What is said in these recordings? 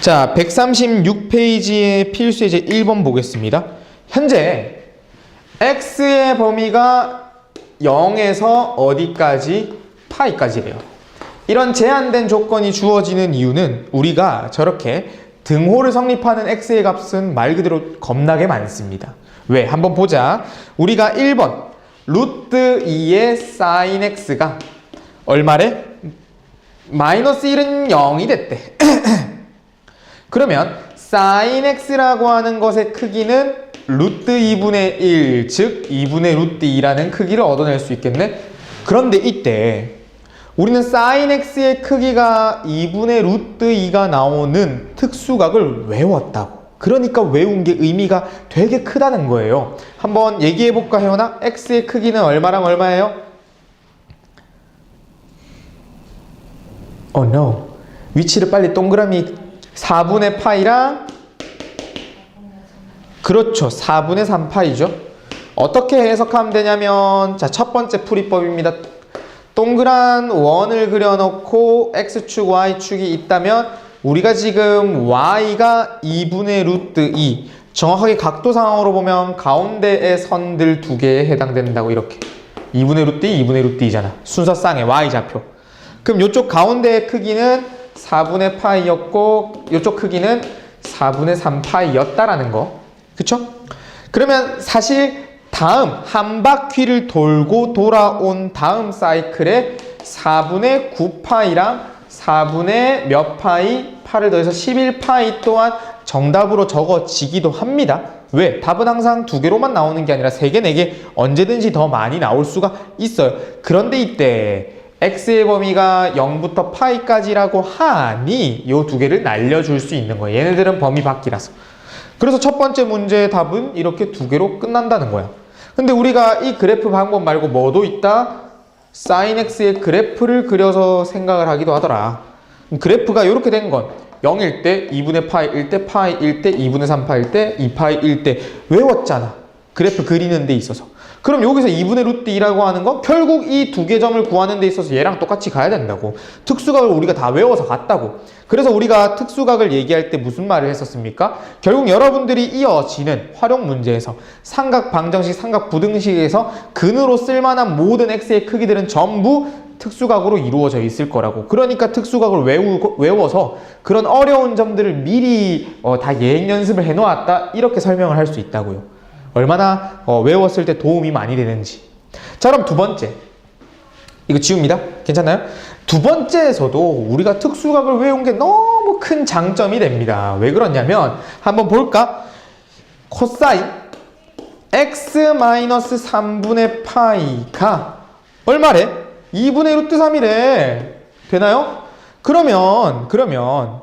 자, 136페이지의 필수 예제 1번 보겠습니다. 현재 x의 범위가 0에서 어디까지? 파이까지래요. 이런 제한된 조건이 주어지는 이유는 우리가 저렇게 등호를 성립하는 x의 값은 말 그대로 겁나게 많습니다. 왜? 한번 보자. 우리가 1번 루트 2의 sin x가 얼마래? 마이너스 1은 0이 됐대. 그러면 sin x라고 하는 것의 크기는 루트 2분의 1, 즉 2분의 루트 2라는 크기를 얻어낼 수 있겠네? 그런데 이때 우리는 sin x의 크기가 2분의 루트 2가 나오는 특수각을 외웠다고. 그러니까 외운 게 의미가 되게 크다는 거예요. 한번 얘기해 볼까, 혜원아? x의 크기는 얼마랑 얼마예요? Oh no. 위치를 빨리 동그라미 4분의 파이랑 그렇죠. 4분의 3파이죠. 어떻게 해석하면 되냐면 자, 첫 번째 풀이법입니다. 동그란 원을 그려놓고 x축, y축이 있다면 우리가 지금 y가 2분의 루트 2 정확하게 각도상으로 보면 가운데의 선들 두 개에 해당된다고 이렇게 2분의 루트 2, 2분의 루트 2잖아. 순서쌍의 y좌표. 그럼 이쪽 가운데의 크기는 4분의 파이였고 이쪽 크기는 4분의 3 파이였다라는 거. 그쵸? 그러면 사실 다음 한 바퀴를 돌고 돌아온 다음 사이클에 4분의 9 파이랑 4분의 몇 파이, 8을 더해서 11 파이 또한 정답으로 적어지기도 합니다. 왜? 답은 항상 두 개로만 나오는 게 아니라 세 개, 네 개 언제든지 더 많이 나올 수가 있어요. 그런데 이때 x의 범위가 0부터 파이까지라고 하니 이 두 개를 날려줄 수 있는 거예요. 얘네들은 범위 밖이라서. 그래서 첫 번째 문제의 답은 이렇게 두 개로 끝난다는 거야. 근데 우리가 이 그래프 방법 말고 뭐도 있다? sin x의 그래프를 그려서 생각을 하기도 하더라. 그래프가 이렇게 된 건 0일 때, 2분의 파이일 때, 파이일 때, 2분의 3파일 때, 2파이일 때 외웠잖아. 그래프 그리는 데 있어서. 그럼 여기서 2분의 루트 2라고 하는 건 결국 이 두 개 점을 구하는 데 있어서 얘랑 똑같이 가야 된다고. 특수각을 우리가 다 외워서 갔다고. 그래서 우리가 특수각을 얘기할 때 무슨 말을 했었습니까? 결국 여러분들이 이어지는 활용 문제에서 삼각 방정식, 삼각 부등식에서 근으로 쓸만한 모든 x의 크기들은 전부 특수각으로 이루어져 있을 거라고. 그러니까 특수각을 외우, 외워서 그런 어려운 점들을 미리 어, 다 예행 연습을 해놓았다. 이렇게 설명을 할 수 있다고요. 얼마나 어, 외웠을 때 도움이 많이 되는지. 자, 그럼 두 번째. 이거 지웁니다. 괜찮나요? 두 번째에서도 우리가 특수각을 외운 게 너무 큰 장점이 됩니다. 왜 그러냐면 한번 볼까? 코사인 x-3분의 파이가 얼마래? 2분의 루트 3이래. 되나요? 그러면 그러면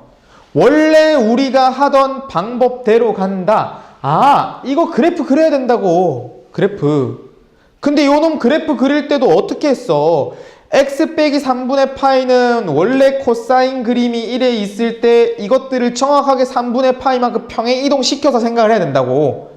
원래 우리가 하던 방법대로 간다. 아, 이거 그래프 그려야 된다고. 그래프. 근데 요놈 그래프 그릴 때도 어떻게 했어? x 빼기 3분의 파이는 원래 코사인 그림이 1에 있을 때 이것들을 정확하게 3분의 파이만큼 평행 이동시켜서 생각을 해야 된다고.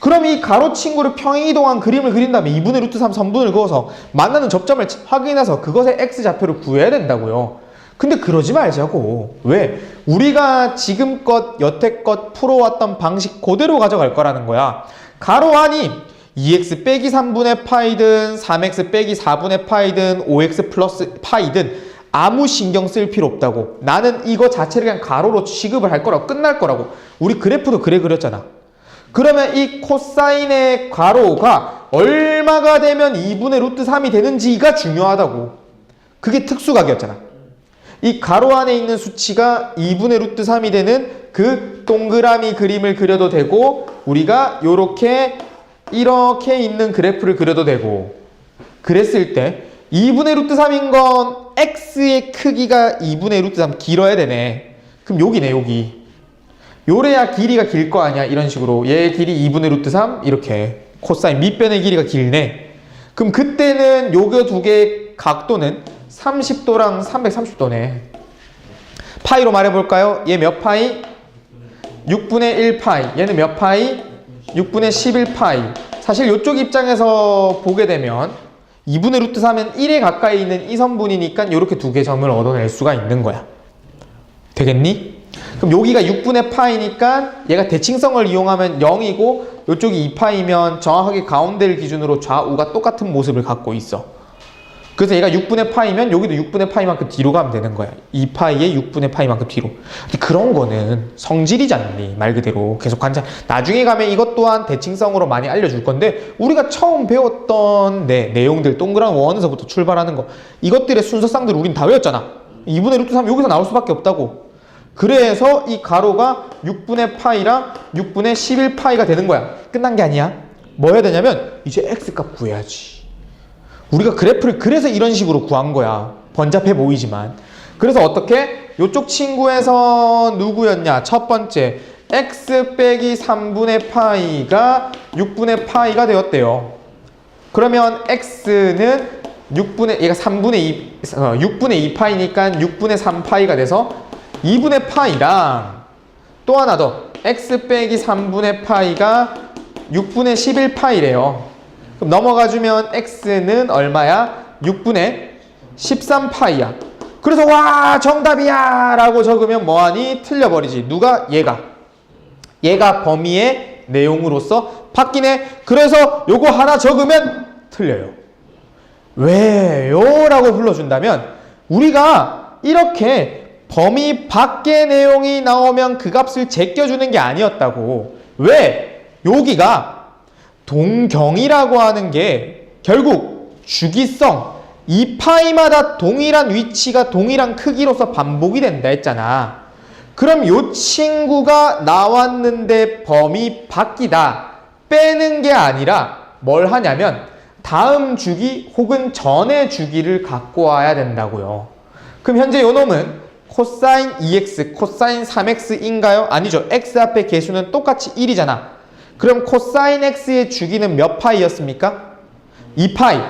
그럼 이 가로 친구를 평행 이동한 그림을 그린 다음에 2분의 루트 3 3분을 그어서 만나는 접점을 확인해서 그것의 x좌표를 구해야 된다고요. 근데 그러지 말자고. 왜? 우리가 지금껏 여태껏 풀어왔던 방식 그대로 가져갈 거라는 거야. 가로 안이 2x 빼기 3분의 파이든 3x 빼기 4분의 파이든 5x 플러스 파이든 아무 신경 쓸 필요 없다고. 나는 이거 자체를 그냥 가로로 취급을 할 거라고 끝날 거라고. 우리 그래프도 그래 그렸잖아. 그러면 이 코사인의 가로가 얼마가 되면 2분의 루트 3이 되는지가 중요하다고. 그게 특수각이었잖아. 이 가로 안에 있는 수치가 2분의 루트 3이 되는 그 동그라미 그림을 그려도 되고 우리가 요렇게 이렇게 있는 그래프를 그려도 되고 그랬을 때 2분의 루트 3인 건 x의 크기가 2분의 루트 3 길어야 되네. 그럼 여기네 여기. 요래야 길이가 길 거 아니야 이런 식으로 얘의 길이 2분의 루트 3 이렇게 코사인 밑변의 길이가 길네. 그럼 그때는 요거 두 개의 각도는 30도랑 330도네. 파이로 말해볼까요? 얘 몇 파이? 6분의 1 파이. 얘는 몇 파이? 6분의 11 파이. 사실 이쪽 입장에서 보게 되면 2분의 루트 3은 1에 가까이 있는 이 선분이니까 이렇게 두 개 점을 얻어낼 수가 있는 거야. 되겠니? 그럼 여기가 6분의 파이니까 얘가 대칭성을 이용하면 0이고 이쪽이 2파이면 정확하게 가운데를 기준으로 좌우가 똑같은 모습을 갖고 있어. 그래서 얘가 6분의 파이면 여기도 6분의 파이만큼 뒤로 가면 되는 거야. 2파이에 6분의 파이만큼 뒤로. 그런 거는 성질이잖니 말 그대로 계속 관찰. 나중에 가면 이것 또한 대칭성으로 많이 알려줄 건데 우리가 처음 배웠던 네, 내용들 동그란 원에서부터 출발하는 거 이것들의 순서상들 우린 다 외웠잖아. 2분의 루트 3 여기서 나올 수밖에 없다고. 그래서 이 가로가 6분의 파이랑 6분의 11파이가 되는 거야. 끝난 게 아니야. 뭐 해야 되냐면 이제 x값 구해야지. 우리가 그래프를 그래서 이런 식으로 구한 거야. 번잡해 보이지만. 그래서 어떻게? 요쪽 친구에서 누구였냐? 첫 번째. x 빼기 3분의 파이가 6분의 파이가 되었대요. 그러면 x는 6분의, 얘가 3분의 2, 어, 6분의 2파이니까 6분의 3파이가 돼서 2분의 파이랑 또 하나 더. x 빼기 3분의 파이가 6분의 11파이래요. 그럼 넘어가 주면 x는 얼마야? 6분의 13파이야. 그래서 와 정답이야 라고 적으면 뭐하니? 틀려버리지. 누가? 얘가. 얘가 범위의 내용으로서 바뀌네. 그래서 요거 하나 적으면 틀려요. 왜요? 라고 불러준다면 우리가 이렇게 범위 밖의 내용이 나오면 그 값을 제껴주는 게 아니었다고. 왜? 여기가 동경이라고 하는 게 결국 주기성 2파이마다 동일한 위치가 동일한 크기로서 반복이 된다 했잖아. 그럼 요 친구가 나왔는데 범위 바뀌다. 빼는 게 아니라 뭘 하냐면 다음 주기 혹은 전의 주기를 갖고 와야 된다고요. 그럼 현재 요 놈은 코사인 2x, 코사인 3x인가요? 아니죠. x 앞에 개수는 똑같이 1이잖아. 그럼 코사인 x의 주기는 몇 파이였습니까? 2파이.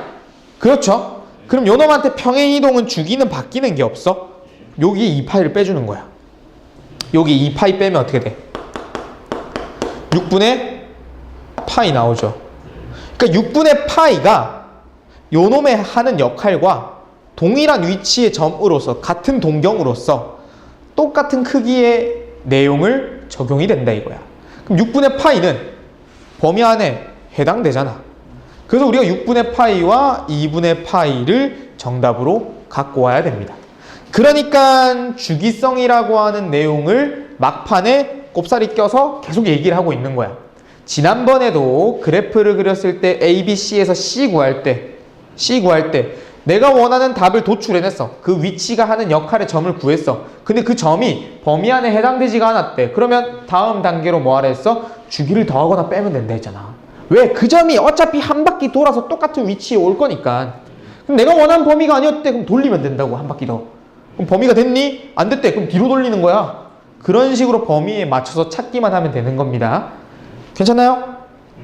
그렇죠? 그럼 요 놈한테 평행이동은 주기는 바뀌는 게 없어. 여기 2파이를 빼주는 거야. 여기 2파이 빼면 어떻게 돼? 6분의 파이 나오죠. 그러니까 6분의 파이가 요 놈의 하는 역할과 동일한 위치의 점으로서 같은 동경으로서 똑같은 크기의 내용을 적용이 된다 이거야. 그럼 6분의 파이는 범위 안에 해당되잖아. 그래서 우리가 6분의 파이와 2분의 파이를 정답으로 갖고 와야 됩니다. 그러니까 주기성이라고 하는 내용을 막판에 꼽사리 껴서 계속 얘기를 하고 있는 거야. 지난번에도 그래프를 그렸을 때 A, B, C에서 C 구할 때, C 구할 때 내가 원하는 답을 도출해냈어. 그 위치가 하는 역할의 점을 구했어. 근데 그 점이 범위 안에 해당되지가 않았대. 그러면 다음 단계로 뭐 하라 했어? 주기를 더하거나 빼면 된다 했잖아. 왜? 그 점이 어차피 한 바퀴 돌아서 똑같은 위치에 올 거니까. 그럼 내가 원하는 범위가 아니었대. 그럼 돌리면 된다고, 한 바퀴 더. 그럼 범위가 됐니? 안 됐대. 그럼 뒤로 돌리는 거야. 그런 식으로 범위에 맞춰서 찾기만 하면 되는 겁니다. 괜찮나요?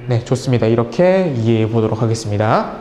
네, 좋습니다. 이렇게 이해해 보도록 하겠습니다.